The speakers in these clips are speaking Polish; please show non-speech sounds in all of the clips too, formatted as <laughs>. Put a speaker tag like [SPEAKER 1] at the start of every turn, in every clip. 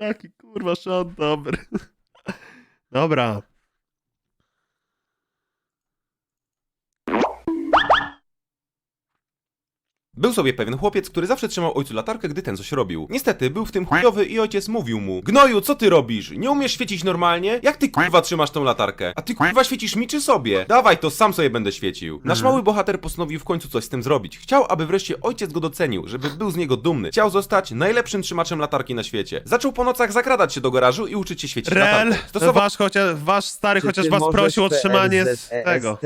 [SPEAKER 1] Jaki kurwa shot dobry. <laughs> Dobra.
[SPEAKER 2] Był sobie pewien chłopiec, który zawsze trzymał ojcu latarkę, gdy ten coś robił. Niestety, był w tym chujowy i ojciec mówił mu Gnoju, co ty robisz? Nie umiesz świecić normalnie? Jak ty kurwa trzymasz tą latarkę? A ty kurwa świecisz mi czy sobie? Dawaj, to sam sobie będę świecił. Nasz mały bohater postanowił w końcu coś z tym zrobić. Chciał, aby wreszcie ojciec go docenił, żeby był z niego dumny. Chciał zostać najlepszym trzymaczem latarki na świecie. Zaczął po nocach zakradać się do garażu i uczyć się świecić
[SPEAKER 1] Rel,
[SPEAKER 2] latarką. Stosował
[SPEAKER 1] wasz, chociaż, wasz stary
[SPEAKER 3] Czy
[SPEAKER 1] chociaż
[SPEAKER 3] ty
[SPEAKER 1] was
[SPEAKER 3] możesz
[SPEAKER 1] prosił o trzymanie z
[SPEAKER 3] PRZEST
[SPEAKER 1] tego.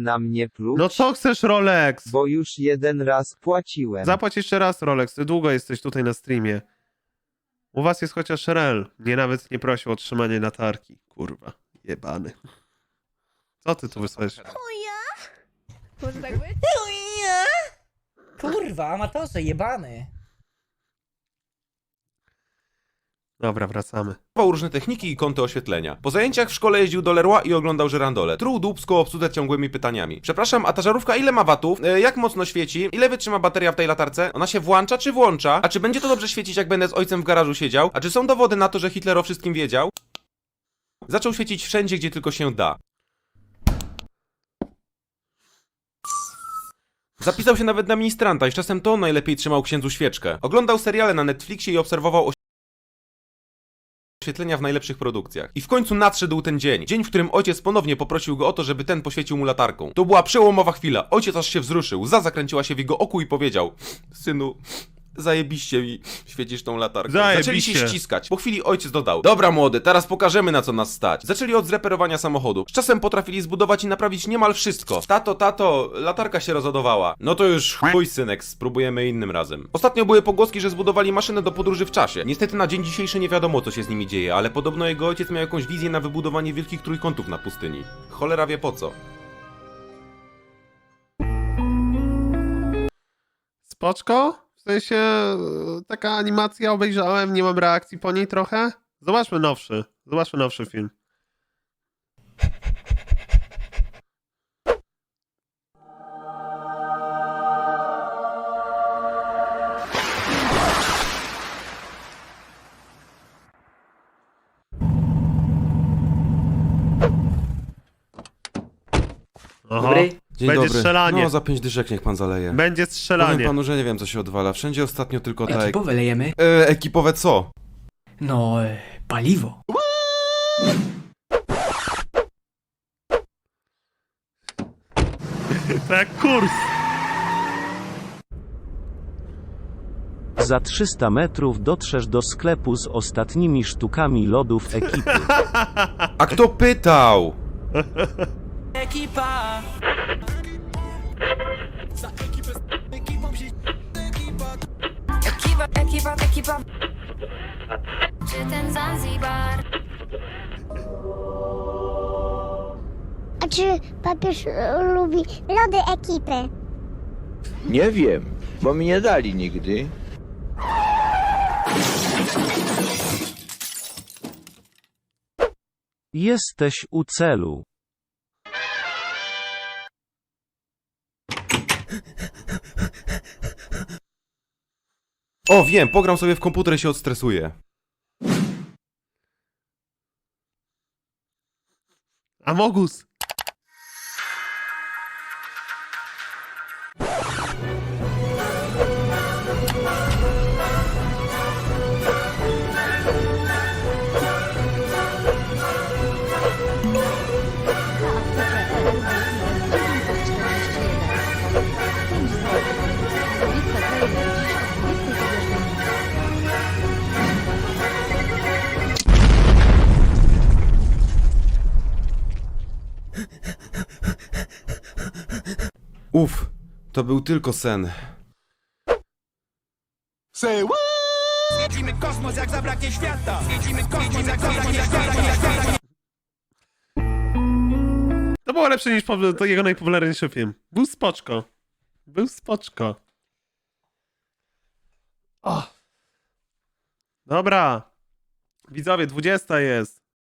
[SPEAKER 3] Na mnie pluć?
[SPEAKER 1] No co chcesz Rolex?
[SPEAKER 3] Bo już jeden raz płaciłem.
[SPEAKER 1] Zapłać jeszcze raz Rolex, ty długo jesteś tutaj na streamie. U was jest chociaż Rel. Nie nawet nie prosił o trzymanie latarki. Kurwa, jebany. Co ty tu wysłałeś?
[SPEAKER 4] Może tak być?
[SPEAKER 5] Kurwa, amatorze, jebany.
[SPEAKER 1] Dobra, wracamy.
[SPEAKER 2] różne techniki i kąty oświetlenia. Po zajęciach w szkole jeździł do Leroy i oglądał żyrandole. Truł dupsko o obsłudze ciągłymi pytaniami. Przepraszam, a ta żarówka ile ma watów? E, jak mocno świeci? Ile wytrzyma bateria w tej latarce? Ona się włącza czy włącza? A czy będzie to dobrze świecić jak będę z ojcem w garażu siedział? A czy są dowody na to, że Hitler o wszystkim wiedział? Zaczął świecić wszędzie, gdzie tylko się da. Zapisał się nawet na ministranta i czasem to najlepiej trzymał księdzu świeczkę. Oglądał seriale na Netflixie i obserwował w najlepszych produkcjach. I w końcu nadszedł ten dzień. Dzień, w którym ojciec ponownie poprosił go o to, żeby ten poświecił mu latarką. To była przełomowa chwila. Ojciec aż się wzruszył, za zakręciła się w jego oku i powiedział: Synu. Zajebiście mi świecisz tą latarką. Zaczęli
[SPEAKER 1] Zajebiście.
[SPEAKER 2] się ściskać. Po chwili ojciec dodał: Dobra, młody, teraz pokażemy na co nas stać. Zaczęli od zreperowania samochodu. Z czasem potrafili zbudować i naprawić niemal wszystko. Tato, tato, latarka się rozładowała. No to już chuj, synek, spróbujemy innym razem. Ostatnio były pogłoski, że zbudowali maszynę do podróży w czasie. Niestety na dzień dzisiejszy nie wiadomo, co się z nimi dzieje, ale podobno jego ojciec miał jakąś wizję na wybudowanie wielkich trójkątów na pustyni. Cholera wie po co.
[SPEAKER 1] Spoczko? W sensie e, taka animacja obejrzałem, nie mam reakcji po niej trochę. Zobaczmy nowszy. Zobaczmy nowszy film. Oho.
[SPEAKER 5] Dobry.
[SPEAKER 2] Dzień
[SPEAKER 1] Będzie
[SPEAKER 2] dobry.
[SPEAKER 1] strzelanie.
[SPEAKER 2] No, za pięć dyszek niech pan zaleje.
[SPEAKER 1] Będzie
[SPEAKER 2] Powiem
[SPEAKER 1] strzelanie.
[SPEAKER 2] panu, że nie wiem, co się odwala. Wszędzie ostatnio tylko tak...
[SPEAKER 5] Ekipowe lejemy?
[SPEAKER 2] E, ekipowe co?
[SPEAKER 5] No, e, paliwo. <laughs>
[SPEAKER 1] Tak, kurs.
[SPEAKER 6] Za 300 metrów dotrzesz do sklepu z ostatnimi sztukami lodów ekipy.
[SPEAKER 2] A kto pytał? <laughs>
[SPEAKER 5] Ekipa!
[SPEAKER 4] Ekipa, ekipa, ekipa. Czy ten Zanzibar?
[SPEAKER 7] A czy papież e, lubi lody ekipy?
[SPEAKER 8] Nie wiem, bo mi nie dali nigdy.
[SPEAKER 6] Jesteś u celu.
[SPEAKER 2] O, wiem, pogram sobie w komputer i się odstresuję.
[SPEAKER 1] Amogus.
[SPEAKER 2] Uf, to był tylko sen.
[SPEAKER 1] To było lepsze niż po- to jego najpopularniejszy film. Był spoczko. Był spoczko. O. Dobra. Widzowie, 20 jest.